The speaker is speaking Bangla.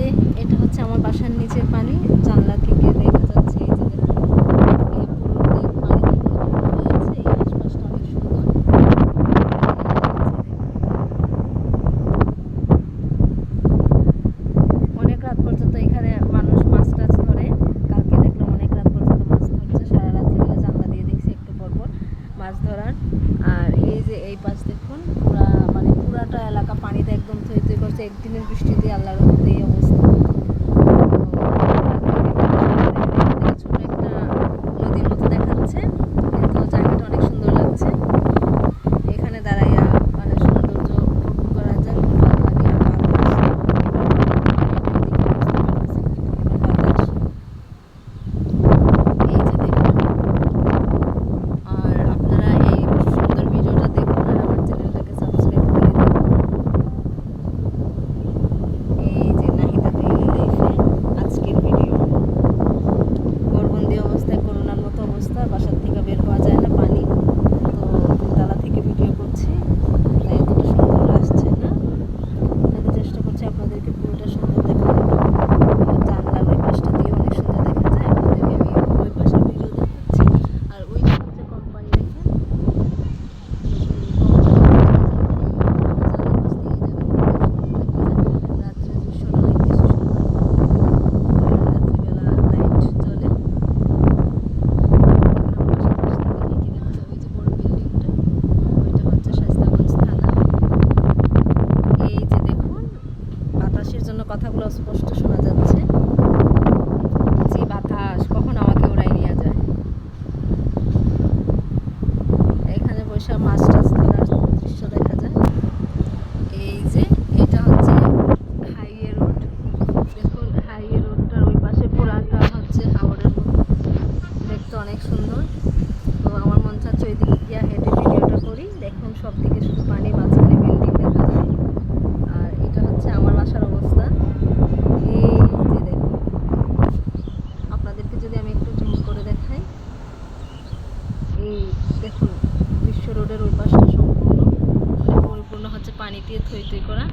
যে এটা হচ্ছে আমার বাসার নিচের পানি, জানলা থেকে দেখা যাচ্ছে মাছ ধরার। আর এই যে এই পাশ দেখুন, পুরা পুরাটা এলাকা পানিতে একদম থই থই করছে একদিনের বৃষ্টিতে আল্লাহর মধ্যে এই অবস্থা ছোট একটা নদীর মতো দেখাচ্ছে কিন্তু জায়গাটা অনেক সুন্দর লাগছে এখানে দাঁড়াইয়া মানে সৌন্দর্য উপভোগ করা যায় খুব ভালো লাগে আর বাতাস বাতাস এই যে দেখুন আর আপনারা এই সুন্দর ভিডিওটা দেখুন আর আমার চ্যানেলটাকে সাবস্ক্রাইব করে দিন এই যে নাহিদা ডেইলি লাইফে আজকের ভিডিও ঘরবন্দি অবস্থায় করোনার মতো অবস্থা বাসার থেকে বের হওয়া যায় না পানি তো তিনতলা থেকে ভিডিও করছি তাই এতটা সুন্দর আসছে না তাই চেষ্টা করছি আপনাদেরকে পুরোটা সুন্দর দেখানোর জানলার ওই পাশটা দিয়ে অনেক সুন্দর দেখা যায় আপনাদেরকে আমি ওই পাশের ভিডিও দেখাচ্ছি আর ওই হচ্ছে কোম্পানি দেখেন রাত্রে দৃশ্যটা অনেক বেশি সুন্দর রাত্রিবেলা লাইট জ্বলে ওইটা হচ্ছে শাস্তাগঞ্জ থানা এই যে দেখুন বাতাসের জন্য কথাগুলো স্পষ্ট শোনা যাচ্ছে যে বাতাস কখন আমাকে ওড়াই নিয়ে যায়। এখানে বসে মাছ টাছ ধরার দৃশ্য দেখা যায়। এই যে এটা হচ্ছে হাইওয়ে রোড। দেখুন, হাইওয়ে রোডটার ওই পাশে পুরাটা হচ্ছে হাওড়ের দেখতে অনেক সুন্দর। তো আমার মন চাচ্ছে ওই দিকে গিয়া হেঁটে ভিডিওটা করি, দেখুন সব দিকে শুধু পানি মাঝখানে বিল্ডিং দেখা যায় আর এটা হচ্ছে আমার বাসার অবস্থা এই যে দেখুন আপনাদেরকে যদি আমি একটু জুম করে দেখাই। এই দেখুন, বিশ্ব রোডের ওই পাশটা সম্পূর্ণ সম্পূর্ণ হচ্ছে পানি দিয়ে থই থই করা।